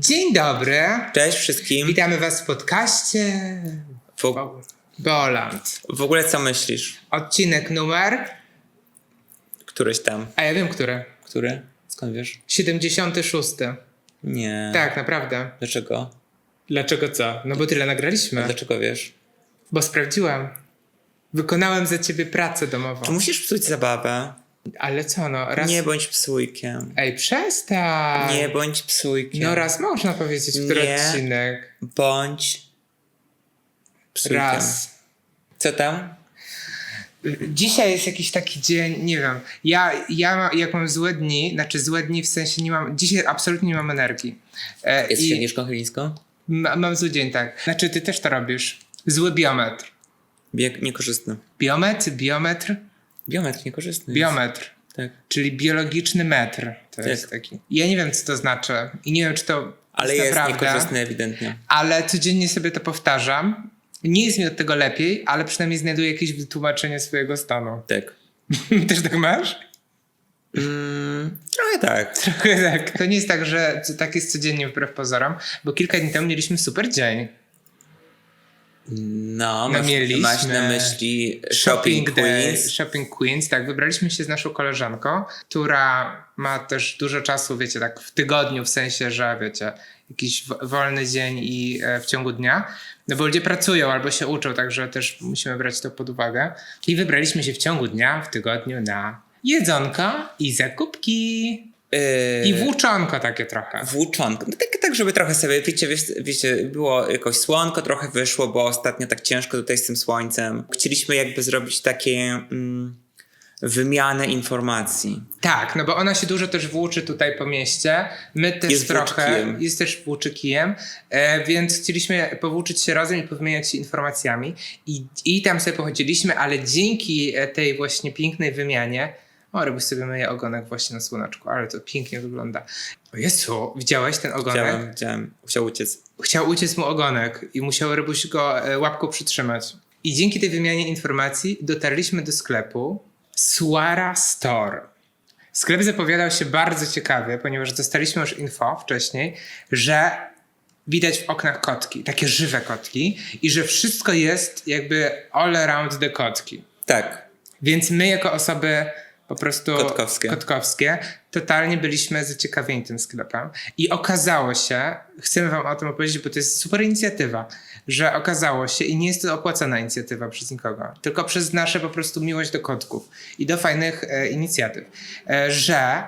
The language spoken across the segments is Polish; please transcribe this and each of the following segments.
Dzień dobry. Cześć wszystkim. Witamy Was w podcaście W, Boland. w ogóle co myślisz? Odcinek numer, Któryś tam. a ja wiem który. Który? Skąd wiesz? 76. Nie. Tak, naprawdę. Dlaczego? Dlaczego co? No bo tyle nagraliśmy. Dlaczego wiesz? Bo sprawdziłam. Wykonałem za ciebie pracę domową. Czy musisz psuć zabawę? Ale co no, raz... Nie bądź psujkiem. Ej, przestań! Nie bądź psujkiem. No raz można powiedzieć, który Nie. odcinek. Bądź psujkiem. Raz. Co tam? Dzisiaj jest jakiś taki dzień, nie wiem. Ja, ja jak mam złe dni, znaczy złe dni w sensie nie mam. Dzisiaj absolutnie nie mam energii. E, Jesteś i Agnieszką Chylińską? ma, mam zły dzień, tak. Znaczy, ty też to robisz. Zły biometr. Bieg niekorzystny. Biometr, biometr, Biometr niekorzystny. biometr, Tak. czyli biologiczny metr. To Tak. jest taki. Ja nie wiem, co to znaczy. I nie wiem, czy to Ale jest jest naprawdę. niekorzystny ewidentnie. Ale codziennie sobie to powtarzam. Nie jest mi od tego lepiej, ale przynajmniej znajduję jakieś wytłumaczenie swojego stanu. Tak. Też tak masz? Mm, trochę tak. Trochę tak. To nie jest tak, że tak jest codziennie wbrew pozorom, bo kilka dni temu mieliśmy super dzień. No, mieliśmy masz na myśli Shopping, Shopping Queens. Shopping Queens, tak. Wybraliśmy się z naszą koleżanką, która ma też dużo czasu, wiecie, tak w tygodniu, w sensie, że wiecie, jakiś wolny dzień i e, w ciągu dnia. No bo ludzie pracują albo się uczą, także też musimy brać to pod uwagę. I wybraliśmy się w ciągu dnia, w tygodniu na jedzonko i zakupki. Yy, I włóczonko takie trochę. Włóczonko. No tak, tak, żeby trochę sobie, wiecie, wiecie, było jakoś słonko, trochę wyszło, bo ostatnio tak ciężko tutaj z tym słońcem. Chcieliśmy jakby zrobić takie mm, wymianę informacji. Tak, no bo ona się dużo też włóczy tutaj po mieście. My też Jest trochę. włóczykijem. Jest też włóczykijem, e, więc chcieliśmy powłóczyć się razem i powymieniać się informacjami. I, I tam sobie pochodziliśmy, ale dzięki e, tej właśnie pięknej wymianie. O, Rybuś sobie myje ogonek właśnie na słoneczku, ale to pięknie wygląda. O Jezu, widziałeś ten ogonek? Chciałem, chciałem, chciał uciec. Chciał uciec mu ogonek i musiał Rybuś go e, łapką przytrzymać. I dzięki tej wymianie informacji dotarliśmy do sklepu Suara Store. Sklep zapowiadał się bardzo ciekawie, ponieważ dostaliśmy już info wcześniej, że widać w oknach kotki, takie żywe kotki i że wszystko jest jakby all around the kotki. Tak. Więc my jako osoby po prostu Kotkowskie. kotkowskie totalnie byliśmy zaciekawieni tym sklepem i okazało się, chcemy wam o tym opowiedzieć, bo to jest super inicjatywa, że okazało się i nie jest to opłacana inicjatywa przez nikogo, tylko przez nasze po prostu miłość do kotków i do fajnych e, inicjatyw, e, że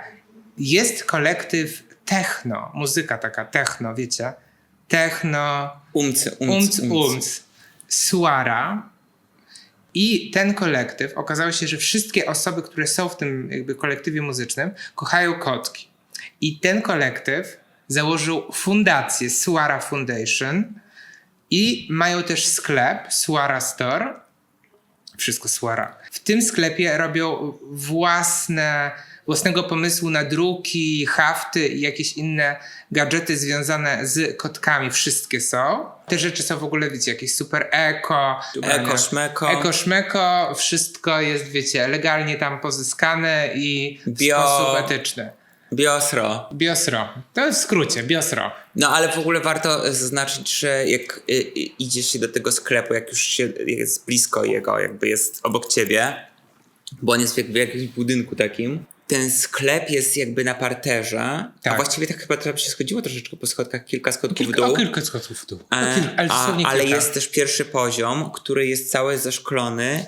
jest kolektyw techno, muzyka taka techno, wiecie, techno, Umcy, umc, umcy, umc, suara. I ten kolektyw, okazało się, że wszystkie osoby, które są w tym jakby kolektywie muzycznym, kochają kotki. I ten kolektyw założył fundację Suara Foundation i mają też sklep Suara Store. Wszystko Suara. W tym sklepie robią własne, własnego pomysłu na druki, hafty i jakieś inne gadżety związane z kotkami. Wszystkie są. Te rzeczy są w ogóle, wiecie, jakieś super eko. Eko, szmeko. Eko, szmeko. Wszystko jest, wiecie, legalnie tam pozyskane i w Bio- sposób etyczny. Biosro. Biosro. To w skrócie, biosro. No ale w ogóle warto zaznaczyć, że jak y, y, idziesz się do tego sklepu, jak już się jest blisko jego, jakby jest obok ciebie, bo on jest w, w jakimś budynku takim, ten sklep jest jakby na parterze, Tak. a właściwie tak chyba trochę się schodziło troszeczkę po schodkach, kilka schodków w Kilka, dół. o kilka schodów w dół. E, kil, ale a, ale jest też pierwszy poziom, który jest cały zaszklony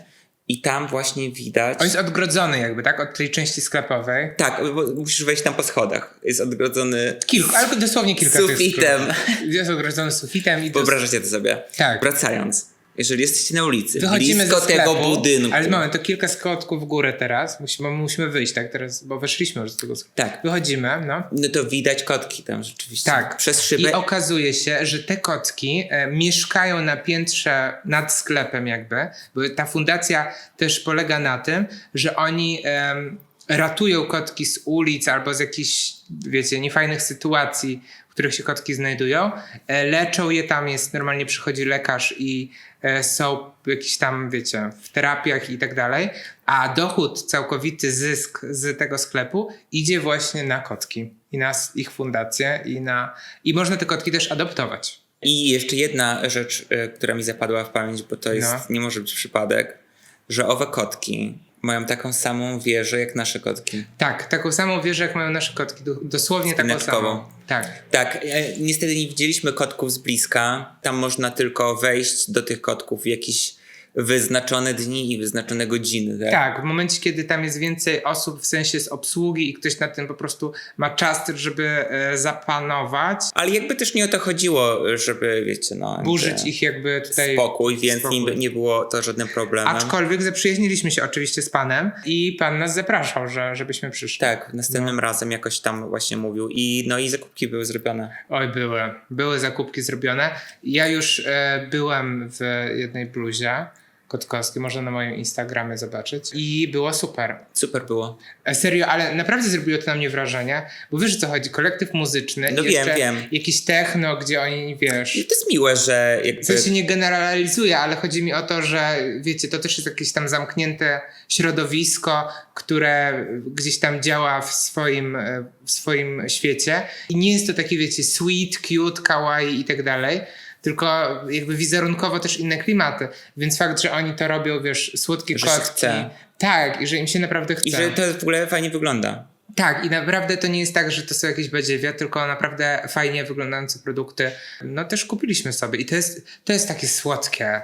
i tam właśnie widać... On jest odgrodzony jakby, tak? Od tej części sklepowej. Tak, bo musisz wejść tam po schodach. Jest odgrodzony Kilku, ale dosłownie kilka Sufitem. Jest odgrodzony sufitem i Wyobrażacie to sobie? Tak. Wracając, jeżeli jesteście na ulicy, wychodzimy blisko sklepu, tego budynku, Ale moment, to kilka schodków w górę teraz. Musimy, musimy wyjść, tak? Teraz, bo weszliśmy już z tego sklepu. Tak. Wychodzimy, no. no to widać kotki tam rzeczywiście. Tak. Przez szybę. I okazuje się, że te kotki e, mieszkają na piętrze nad sklepem jakby, bo ta fundacja też polega na tym, że oni em, ratują kotki z ulic albo z jakichś, wiecie, niefajnych sytuacji, których się kotki znajdują. E, Leczą je tam, jest normalnie przychodzi lekarz i e, są jakieś tam, wiecie, w terapiach i tak dalej, a dochód, całkowity zysk z tego sklepu idzie właśnie na kotki i na ich fundację i na... i można te kotki też adoptować. I jeszcze jedna rzecz, y, która mi zapadła w pamięć, bo to jest, No. nie może być przypadek, że owe kotki mają taką samą wieżę jak nasze kotki. Tak, taką samą wieżę jak mają nasze kotki, do- dosłownie taką samą. Tak. Tak, e, niestety nie widzieliśmy kotków z bliska. Tam można tylko wejść do tych kotków w jakieś wyznaczone dni i wyznaczone godziny. Tak? Tak, w momencie, kiedy tam jest więcej osób, w sensie z obsługi i ktoś na tym po prostu ma czas, żeby e, zapanować, Ale jakby też nie o to chodziło, żeby, wiecie, no... burzyć ich jakby tutaj... Spokój, więc spokój. Nie, nie było to żadnym problemem. Aczkolwiek zaprzyjaźniliśmy się oczywiście z panem i pan nas zapraszał, że, żebyśmy przyszli. Tak, No. następnym razem jakoś tam właśnie mówił. I no i zakupki były zrobione. Oj, były. Były zakupki zrobione. Ja już e, byłem w jednej bluzie kotkowskiej, można na moim Instagramie zobaczyć i było super. Super było. E, Serio, ale naprawdę zrobiło to na mnie wrażenie, bo wiesz o co chodzi, kolektyw muzyczny, No wiem, wiem. jakiś techno, gdzie oni, wiesz... I to jest miłe, że W jakby... sensie nie generalizuję, ale chodzi mi o to, że wiecie, to też jest jakieś tam zamknięte środowisko, które gdzieś tam działa w swoim, e, w swoim świecie. I nie jest to taki, wiecie, sweet, cute, kawaii i tak dalej, tylko jakby wizerunkowo też inne klimaty. Więc fakt, że oni to robią, wiesz, słodkie Że się kotki. Tak, i że im się naprawdę chce. I że to w ogóle fajnie wygląda. Tak, i naprawdę to nie jest tak, że to są jakieś badziewia, tylko naprawdę fajnie wyglądające produkty. No też kupiliśmy sobie i to jest, to jest takie słodkie.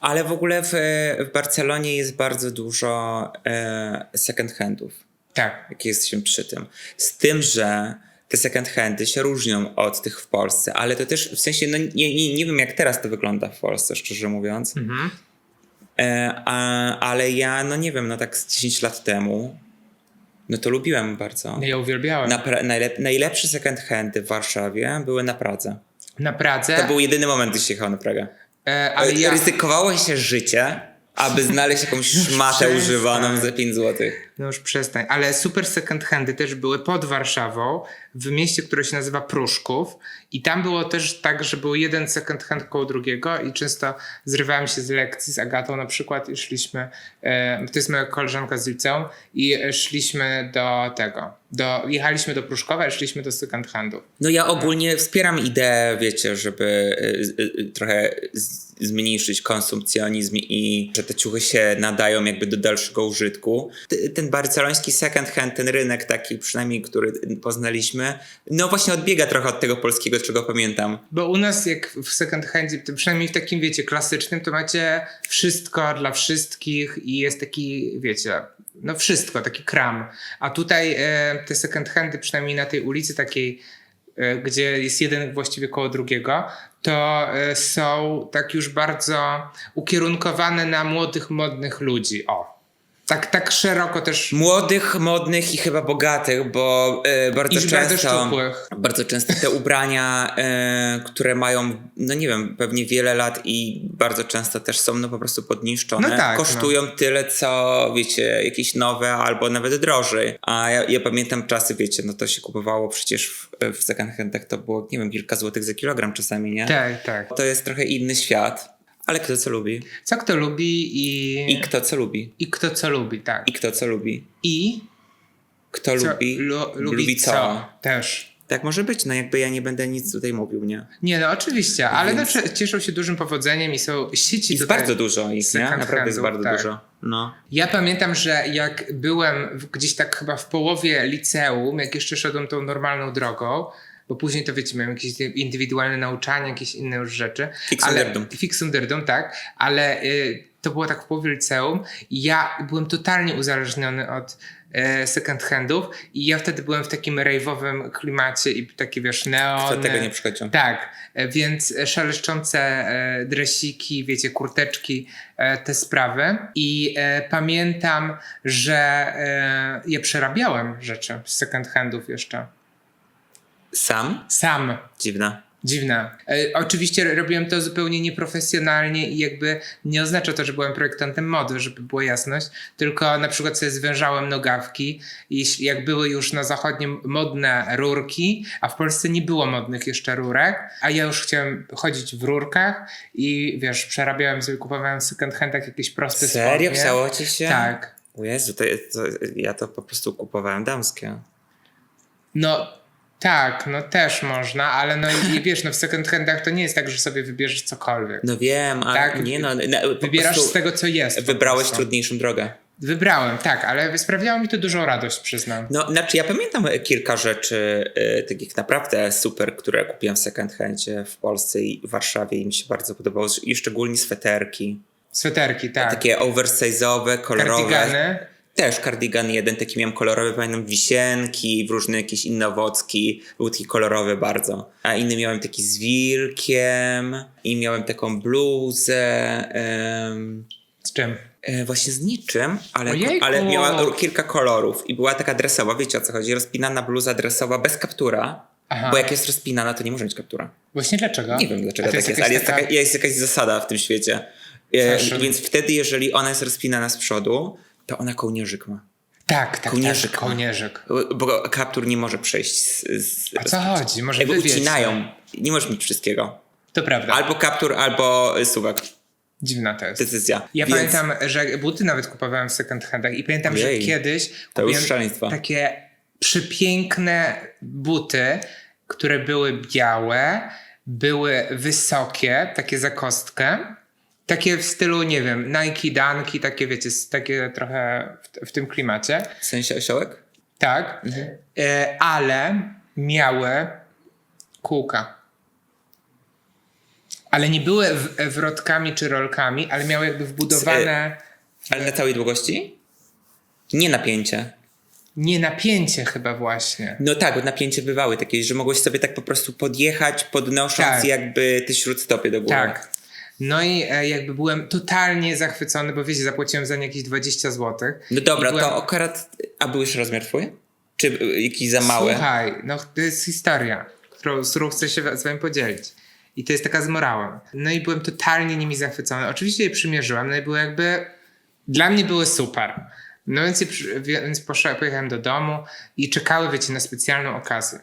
Ale w ogóle w, w Barcelonie jest bardzo dużo e, second handów, Tak. jak jesteśmy przy tym. Z tym, że te second handy się różnią od tych w Polsce, ale to też w sensie, no nie, nie, nie wiem jak teraz to wygląda w Polsce, szczerze mówiąc, Mhm. e, a, ale ja, no nie wiem, no tak z 10 lat temu, no to lubiłem bardzo. Ja uwielbiałem. Na, Napra- najlep- najlepsze second handy w Warszawie były na Pradze. Pradze, To był jedyny moment, gdy się jechał na Pragę. e, ale ja... Ryzykowało się życie, aby znaleźć jakąś szmatę używaną za 5 zł. No już przestań. Ale super second handy też były pod Warszawą, w mieście, które się nazywa Pruszków. I tam było też tak, że był jeden second hand koło drugiego i często zrywałem się z lekcji z Agatą na przykład i szliśmy, e, to jest moja koleżanka z liceum i e, szliśmy do tego, do, jechaliśmy do Pruszkowa i szliśmy do second handów. No ja ogólnie wspieram ideę, wiecie, żeby y, y, y, trochę z- zmniejszyć konsumpcjonizm i że te ciuchy się nadają jakby do dalszego użytku. Ten barceloński second hand, ten rynek taki przynajmniej, który poznaliśmy, no właśnie odbiega trochę od tego polskiego, czego pamiętam. Bo u nas jak w second handzie, przynajmniej w takim wiecie klasycznym, to macie wszystko dla wszystkich i jest taki, wiecie, no wszystko, taki kram. A tutaj e, te second handy, przynajmniej na tej ulicy takiej, gdzie jest jeden właściwie koło drugiego, to e, są tak już bardzo ukierunkowane na młodych, modnych ludzi. O. Tak, tak szeroko też. Młodych, modnych i chyba bogatych, bo e, bardzo I często... bardzo często te ubrania, e, które mają, no nie wiem, pewnie wiele lat i bardzo często też są no po prostu podniszczone, No tak, kosztują tyle, co wiecie, jakieś nowe albo nawet drożej. A ja, ja pamiętam czasy, wiecie, no to się kupowało przecież w, w second handach, to było, nie wiem, kilka złotych za kilogram czasami, nie? Tak, tak. To jest trochę inny świat, ale kto co lubi. Co kto lubi i, I kto co lubi. i kto co lubi, tak. I kto co lubi. I Kto co, lubi, lu- lubi co. Też. Tak może być, no jakby ja nie będę nic tutaj mówił, nie? Nie, no oczywiście, ale Więc- no, cieszą się dużym powodzeniem i są sieci Jest bardzo dużo ich, nie? Naprawdę jest bardzo tak. dużo. No. Ja pamiętam, że jak byłem gdzieś tak chyba w połowie liceum, jak jeszcze szedłem tą normalną drogą, bo później to wiecie, miałem jakieś indywidualne nauczanie, jakieś inne już rzeczy. Derdum. Fixum derdum, tak, ale y, to było tak w połowie liceum i ja byłem totalnie uzależniony od e, second handów i ja wtedy byłem w takim rejwowym klimacie i takie wiesz, neon. Kto tego nie przychodził? Tak, e, więc szeleszczące dresiki, wiecie, kurteczki, te sprawy. I pamiętam, że ja przerabiałem rzeczy z second handów jeszcze. Sam? Sam. Dziwne. Dziwne. E, oczywiście robiłem to zupełnie nieprofesjonalnie i jakby nie oznacza to, że byłem projektantem mody, żeby była jasność, tylko na przykład sobie zwężałem nogawki i jak były już na zachodnim modne rurki, a w Polsce nie było modnych jeszcze rurek, a ja już chciałem chodzić w rurkach i wiesz, przerabiałem sobie, kupowałem w second handach jakieś proste Serio? spodnie. Chciało ci się? Tak. O Jezu, to, to, ja to po prostu kupowałem damskie. No tak, no też można, ale no i, wiesz, no w second handach to nie jest tak, że sobie wybierzesz cokolwiek. No wiem, ale Tak, nie no. po Wybierasz z tego, co jest. Wybrałeś trudniejszą drogę. Wybrałem, tak, ale sprawiało mi to dużą radość, przyznam. No, znaczy ja pamiętam kilka rzeczy y, takich naprawdę super, które kupiłem w second handzie w Polsce i w Warszawie i mi się bardzo podobało. I szczególnie sweterki. Sweterki, tak. Takie oversize'owe, kolorowe. Kardigany. Też kardigan jeden, taki miałem kolorowy, pamiętam wisienki, w różne jakieś inne owocki. Był taki kolorowy bardzo. A inny miałem taki z wilkiem i miałem taką bluzę. em, Z czym? E, właśnie z niczym, ale, Ojejku. ale miała kilka kolorów i była taka dresowa, wiecie o co chodzi, rozpinana bluza dresowa bez kaptura, Aha. bo jak jest rozpinana, to nie może mieć kaptura. Właśnie dlaczego? Nie wiem dlaczego tak jest, jakaś ale jest, taka- taka, jest jakaś zasada w tym świecie. E, więc wtedy, jeżeli ona jest rozpinana z przodu, to ona kołnierzyk ma. Tak, tak, kołnierzyk tak, kołnierzyk. Bo kaptur nie może przejść z... z A co chodzi? Może Jakby ucinają. Nie możesz mieć wszystkiego. To prawda. Albo kaptur, albo suwak. Dziwna to jest. Decyzja. Ja Więc- pamiętam, że buty nawet kupowałem w second handach i pamiętam, Ojej. że kiedyś kupiłem takie przepiękne buty, które były białe, były wysokie, takie za kostkę. Takie w stylu, nie wiem, Nike Dunki, takie wiecie, takie trochę w, w tym klimacie. W sensie osiołek? Tak, Mhm. e, ale miały kółka. Ale nie były w, wrotkami czy rolkami, ale miały jakby wbudowane Ale na całej długości? Nie napięcie. nie napięcie chyba właśnie. No tak, bo napięcie bywały takie, że mogłeś sobie tak po prostu podjechać, podnosząc Tak. jakby te śródstopy do góry. Tak. No i e, jakby byłem totalnie zachwycony, bo wiecie, zapłaciłem za nie jakieś 20 zł. No dobra, byłem- to akurat... A był już rozmiar twój? Czy y, jakiś za mały? Słuchaj, no to jest historia, którą, z którą chcę się z wami podzielić. I to jest taka z morałem. No i byłem totalnie nimi zachwycony. Oczywiście je przymierzyłem, no i były jakby... Dla mnie były super. No więc, więc poszedłem, pojechałem do domu i czekały, wiecie, na specjalną okazję.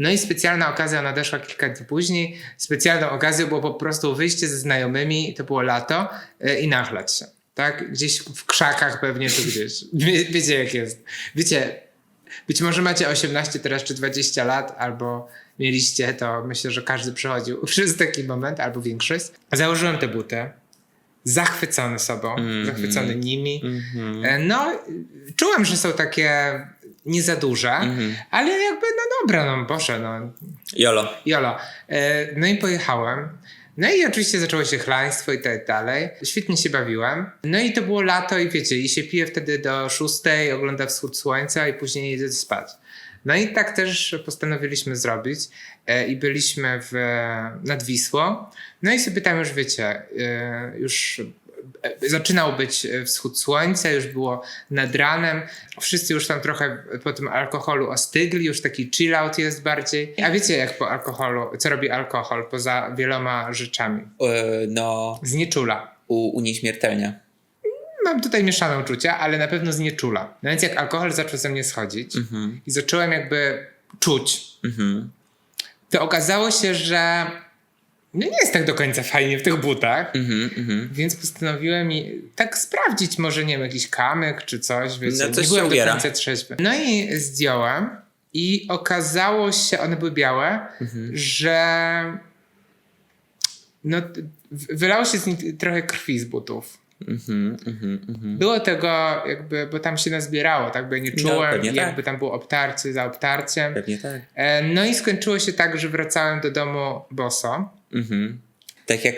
No i specjalna okazja nadeszła kilka dni później. Specjalną okazją było po prostu wyjście ze znajomymi, to było lato, e, i nachlać się. Tak? Gdzieś w krzakach pewnie czy gdzieś. Wie, wiecie jak jest. Wiecie, być może macie 18 teraz czy 20 lat, albo mieliście, to myślę, że każdy przechodził przez taki moment, albo większość. Założyłem te buty, zachwycony sobą, zachwycony nimi. E, No, y, czułem, że są takie nie za duże, ale jakby, no dobra, no Boże, no Jolo. Jolo. E, No i pojechałem. No i oczywiście zaczęło się chlaństwo i tak dalej. Świetnie się bawiłem. No i to było lato i wiecie, i się pije wtedy do szóstej, ogląda wschód słońca i później jedzie spać. No i tak też postanowiliśmy zrobić e, i byliśmy w, nad Wisłą. No i sobie tam już wiecie, e, już e, zaczynał być wschód słońca, już było nad ranem. Wszyscy już tam trochę po tym alkoholu ostygli, już taki chill out jest bardziej. A wiecie jak po alkoholu, co robi alkohol poza wieloma rzeczami? E, no, Znieczula. u, unieśmiertelnia. Mam tutaj mieszane uczucia, ale na pewno znieczula. No więc jak alkohol zaczął ze mnie schodzić i zacząłem jakby czuć, Mhm. to okazało się, że no nie jest tak do końca fajnie w tych butach. Mhm, mhm. Więc postanowiłem i tak sprawdzić, może nie wiem, jakiś kamyk czy coś, wiecie, No, coś nie byłem do ubiera. końca trzeźwy. No i zdjąłem i okazało się, one były białe, Mhm. że no, wylało się z nich trochę krwi z butów. Mhm, mhm, mhm. Było tego jakby, bo tam się nazbierało, tak, bo ja nie No, czułem pewnie i tak. jakby tam było obtarcie za obtarciem. Pewnie tak. E, No i skończyło się tak, że wracałem do domu boso. Mhm. Tak jak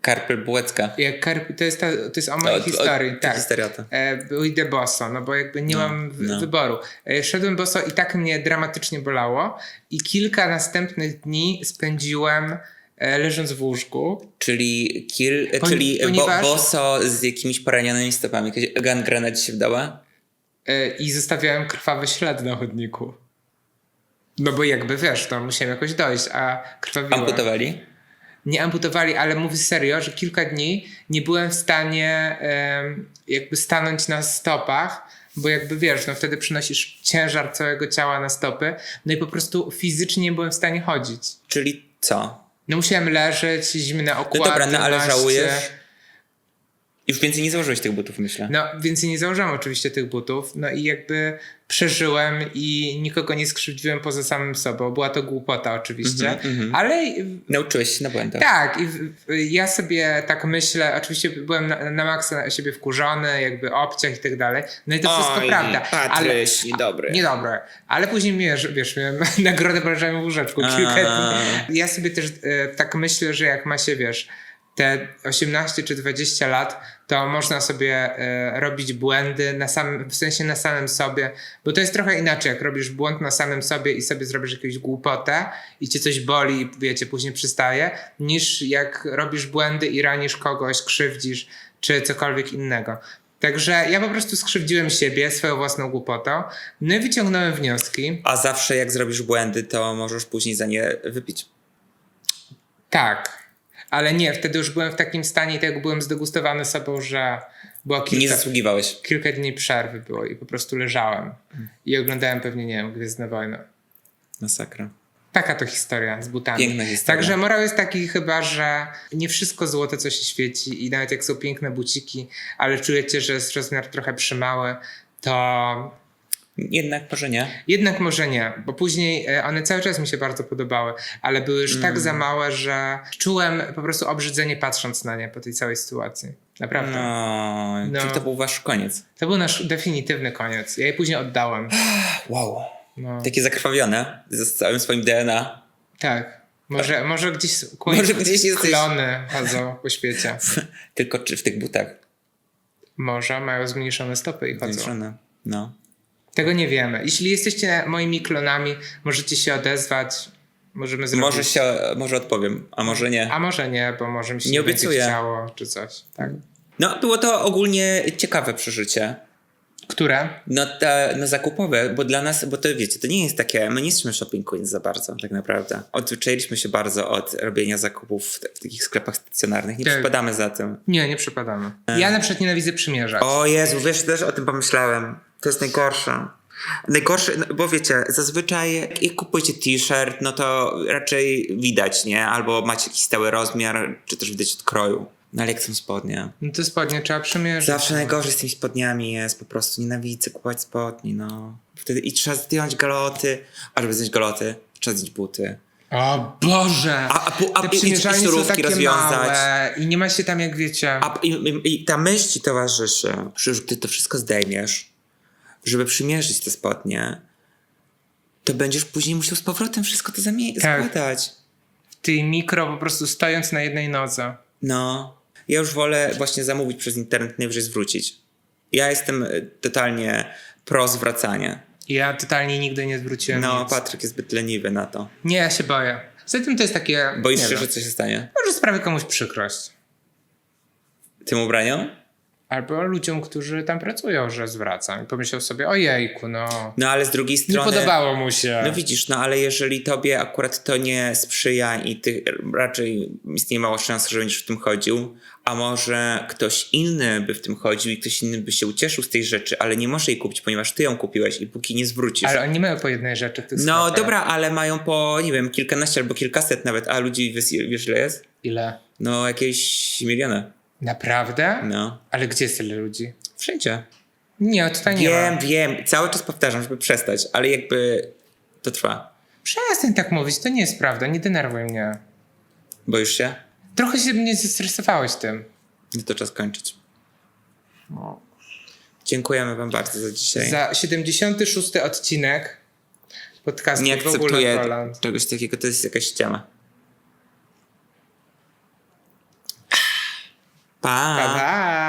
Karpel Bułecka. Jak Karp, to, jest ta, to jest o mojej historii, ta tak. historia to. E, Pójdę boso, no bo jakby nie No, mam no. wyboru. E, Szedłem boso i tak mnie dramatycznie bolało i kilka następnych dni spędziłem e, leżąc w łóżku. Czyli, kil, Poni- czyli bo, ponieważ- boso z jakimiś poranionymi stopami. Jakaś gangrena ci się wdała? e, I zostawiałem krwawy ślad na chodniku. No bo jakby wiesz, to musiałem jakoś dojść, a krwawiłem. Amputowali? Nie amputowali, ale mówię serio, że kilka dni nie byłem w stanie jakby stanąć na stopach, bo jakby wiesz, no wtedy przynosisz ciężar całego ciała na stopy, no i po prostu fizycznie nie byłem w stanie chodzić. Czyli co? No musiałem leżeć, zimne No okłady. dobra, no ale żałujesz? Już więcej nie założyłeś tych butów, myślę. No, więcej nie założyłem oczywiście tych butów, no i jakby przeżyłem i nikogo nie skrzywdziłem poza samym sobą. Była to głupota oczywiście, Mhm, mhm. ale Nauczyłeś się na błędach. tak, i ja sobie tak myślę, oczywiście byłem na, na maksa na siebie wkurzony, jakby obciach i tak dalej, no i to wszystko prawda, ale Patryś, niedobry. Niedobre. Ale później wiesz, wiesz miałem nagrodę poleżałem w łóżeczku kilka. Ja sobie też e, tak myślę, że jak ma się, wiesz, te 18 czy 20 lat, to można sobie e, robić błędy na samym, w sensie na samym sobie, bo to jest trochę inaczej, jak robisz błąd na samym sobie i sobie zrobisz jakąś głupotę i cię coś boli i wiecie, później przystaje, niż jak robisz błędy i ranisz kogoś, krzywdzisz, czy cokolwiek innego. Także ja po prostu skrzywdziłem siebie swoją własną głupotą, no i wyciągnąłem wnioski. A zawsze jak zrobisz błędy, to możesz później za nie wypić. Tak, ale nie, wtedy już byłem w takim stanie i tak byłem zdegustowany sobą, że było Nie kilka, zasługiwałeś. kilka dni przerwy było i po prostu leżałem i oglądałem pewnie, nie wiem, Gwiezdne Wojny. Masakra. Taka to historia z butami. Piękna historia. Także morał jest taki chyba, że nie wszystko złote, co się świeci i nawet jak są piękne buciki, ale czujecie, że jest rozmiar trochę przymały, to Jednak może nie. Jednak może nie, bo później e, one cały czas mi się bardzo podobały, ale były już Mm. tak za małe, że czułem po prostu obrzydzenie patrząc na nie po tej całej sytuacji. Naprawdę. No, No. czyli to był wasz koniec. To był nasz definitywny koniec. Ja je później oddałem. Wow. No, Takie zakrwawione ze całym swoim DNA. tak. Może, może gdzieś, Może gdzieś jesteś- klony chodzą po świecie. Tylko czy w tych butach. Może mają zmniejszone stopy i chodzą. Zmniejszone. No. Tego nie wiemy. Jeśli jesteście moimi klonami, możecie się odezwać. Możemy zrobić. Może się, może odpowiem, a może nie. A może nie, bo może mi się Nie nie obiecuję. chciało, czy coś. Tak. No, było to ogólnie ciekawe przeżycie. Które? No, te, no zakupowe, bo dla nas, bo to wiecie, to nie jest takie, my nie jesteśmy shopping queens za bardzo, tak naprawdę. Odzwyczailiśmy się bardzo od robienia zakupów w, w takich sklepach stacjonarnych, nie Tak. przypadamy za tym. Nie, nie przypadamy. Ja na przykład nienawidzę przymierzać. O Jezu, wiesz, też o tym pomyślałem. To jest najgorsze. Najgorsze, no, bo wiecie, zazwyczaj jak, kupujecie t-shirt, no to raczej widać, nie? Albo macie jakiś stały rozmiar, czy też widać od kroju. No ale jak są spodnie? No to spodnie trzeba przymierzyć. Zawsze najgorzej z tymi spodniami jest, po prostu nienawidzę kupować spodni, no. Wtedy i trzeba zdjąć galoty, a żeby zdjąć galoty, trzeba zdjąć buty. O Boże! A, a, a Te i, i, są takie rozwiązać. małe i nie ma się tam jak wiecie. A, i, i, I ta myśl ci towarzyszy, że już ty to wszystko zdejmiesz, żeby przymierzyć te spodnie, to będziesz później musiał z powrotem wszystko to zamie- Tak. składać. Ty mikro po prostu stojąc na jednej nodze. No, ja już wolę właśnie zamówić przez internet, najwyżej zwrócić. Ja jestem y, totalnie pro zwracanie. Ja totalnie nigdy nie zwróciłem No, nic. Patryk jest zbyt leniwy na to. Nie, ja się boję. Zatem tym to jest takie... Boisz się, wiem, że coś się stanie? Może sprawi komuś przykrość. Tym ubraniom? Albo ludziom, którzy tam pracują, że zwracam. I pomyślał sobie, ojejku, no... No, ale z drugiej Nie strony... podobało mu się. No widzisz, no ale jeżeli tobie akurat to nie sprzyja i ty raczej istnieje mała szansa, że będziesz w tym chodził, a może ktoś inny by w tym chodził i ktoś inny by się ucieszył z tej rzeczy, ale nie może jej kupić, ponieważ ty ją kupiłeś i póki nie zwrócisz. Ale oni mają po jednej rzeczy tych No sklepach. dobra, ale mają po, nie wiem, kilkanaście albo kilkaset nawet, a ludzi wiesz, wiesz ile jest? Ile? No jakieś miliony. Naprawdę? No. Ale gdzie jest tyle ludzi? Wszędzie. Nie, tutaj nie Wiem, ma. wiem. Cały czas powtarzam, żeby przestać, ale jakby to trwa. Przestań tak mówić, to nie jest prawda, nie denerwuj mnie. Boisz się? Trochę się mnie zestresowałeś tym. No to czas kończyć. Dziękujemy wam bardzo za dzisiaj. Za 76 odcinek podcastu Nie w ogóle akceptuję czegoś takiego, to jest jakaś ściema. 干杯！